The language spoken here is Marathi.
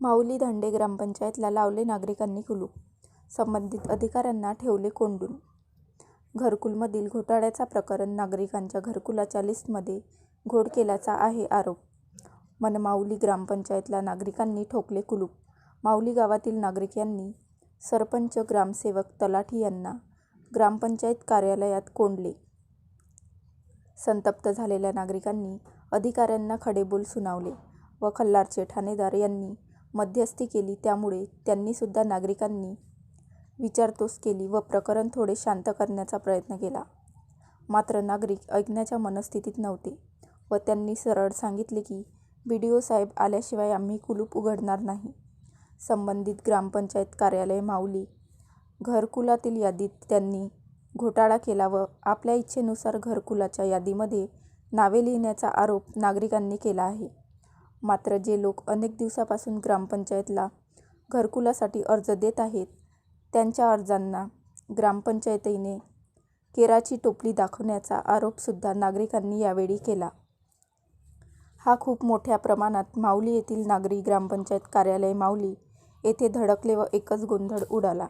माऊली धंडे ग्रामपंचायतला लावले नागरिकांनी कुलूप, संबंधित अधिकाऱ्यांना ठेवले कोंडून. घरकुलमधील घोटाळ्याचा प्रकरण नागरिकांच्या घरकुलाच्या लिस्टमध्ये घोळ केल्याचा आहे आरोप. मनमाऊली ग्रामपंचायतला नागरिकांनी ठोकले कुलूप माऊली गावातील नागरिक यांनी सरपंच, ग्रामसेवक, तलाठी यांना ग्रामपंचायत कार्यालयात कोंडले. संतप्त झालेल्या नागरिकांनी अधिकाऱ्यांना खडेबोल सुनावले व खल्लारचे ठाणेदार यांनी मध्यस्थी केली त्यामुळे त्यांनीसुद्धा नागरिकांनी विचारतोस केली व प्रकरण थोडे शांत करण्याचा प्रयत्न केला. मात्र नागरिक ऐकण्याच्या मनस्थितीत नव्हते व त्यांनी सरळ सांगितले की बी डी ओ साहेब आल्याशिवाय आम्ही कुलूप उघडणार नाही. संबंधित ग्रामपंचायत कार्यालय माऊली घरकुलातील यादीत त्यांनी घोटाळा केला व आपल्या इच्छेनुसार घरकुलाच्या यादीमध्ये नावे लिहिण्याचा आरोप नागरिकांनी केला आहे. मात्र जे लोक अनेक दिवसापासून ग्रामपंचायतला घरकुलासाठी अर्ज देत आहेत त्यांच्या अर्जांना ग्रामपंचायतीने केराची टोपली दाखवण्याचा आरोपसुद्धा नागरिकांनी यावेळी केला. हा खूप मोठ्या प्रमाणात माऊली येथील नागरी ग्रामपंचायत कार्यालय माऊली येथे धडकले व एकच गोंधळ उडाला.